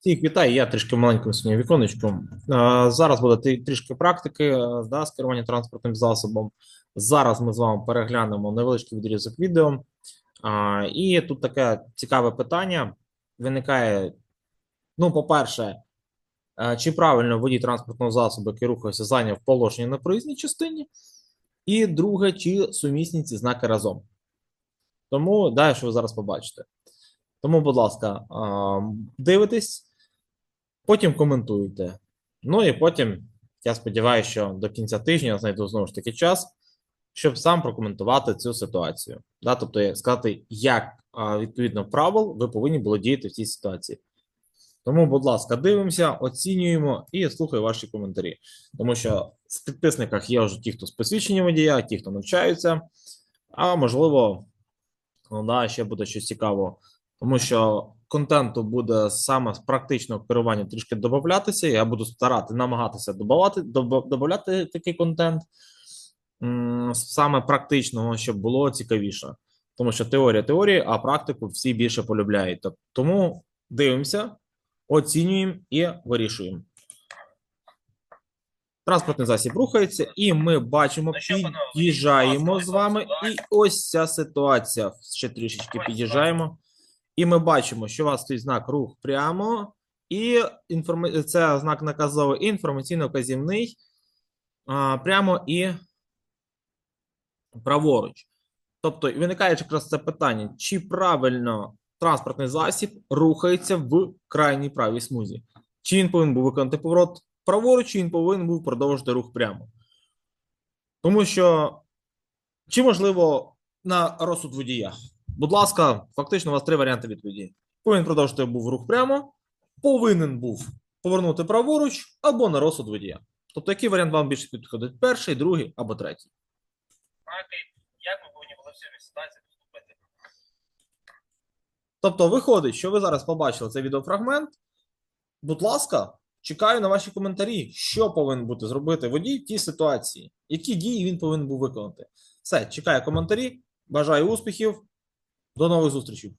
Всіх вітаю, я трішки маленьким своїм віконечком. Зараз буде трішки практики е, да, з керування транспортним засобом. Зараз ми з вами переглянемо невеличкий відрізок відео. І тут таке цікаве питання виникає. Ну, по-перше, е, чи правильно водій транспортного засобу, який рухається, зайняв положення на проїзній частині? І друге, чи сумісні ці знаки разом? Тому далі, що ви зараз побачите. Тому, будь ласка, дивитесь, потім коментуйте. Ну і потім, я сподіваюся, що до кінця тижня знайду знову ж таки час, щоб сам прокоментувати цю ситуацію. Да? Тобто сказати, як відповідно правил ви повинні були діяти в цій ситуації. Тому, будь ласка, дивимося, оцінюємо і слухаю ваші коментарі. Тому що в підписниках є вже ті, хто з посвідченням водія, ті, хто навчаються, а можливо, ну, да, ще буде щось цікаво, тому що контенту буде саме з практичного керування трішки додатися. Я буду старати намагатися додавати, додати такий контент саме практичного, щоб було цікавіше. Тому що теорія теорії, а практику всі більше полюбляють. Тому дивимося, оцінюємо і вирішуємо. Транспортний засіб рухається, і ми бачимо, Ну під'їжджаємо з вами. І ось ця ситуація. Ще трішечки під'їжджаємо. І ми бачимо, що у вас стоїть знак рух прямо, і інформа... це знак наказовий і інформаційно-казівний прямо і праворуч. Тобто виникає якраз це питання: чи правильно транспортний засіб рухається в крайній правій смузі? Чи він повинен був виконати поворот праворуч, чи він повинен був продовжити рух прямо? Тому що, чи можливо на розсуд водія? Будь ласка, фактично у вас три варіанти відповіді. Повинен продовжити був рух прямо, повинен був повернути праворуч або на розсуд водія. Тобто, який варіант вам більше підходить? Перший, другий або третій? як ми повинні були в цій ситуації поступити. Тобто, виходить, що ви зараз побачили цей відеофрагмент. Будь ласка, чекаю на ваші коментарі, що повинен бути зробити водій в тій ситуації, які дії він повинен був виконати. Все, чекаю коментарі. Бажаю успіхів. До нових зустрічей.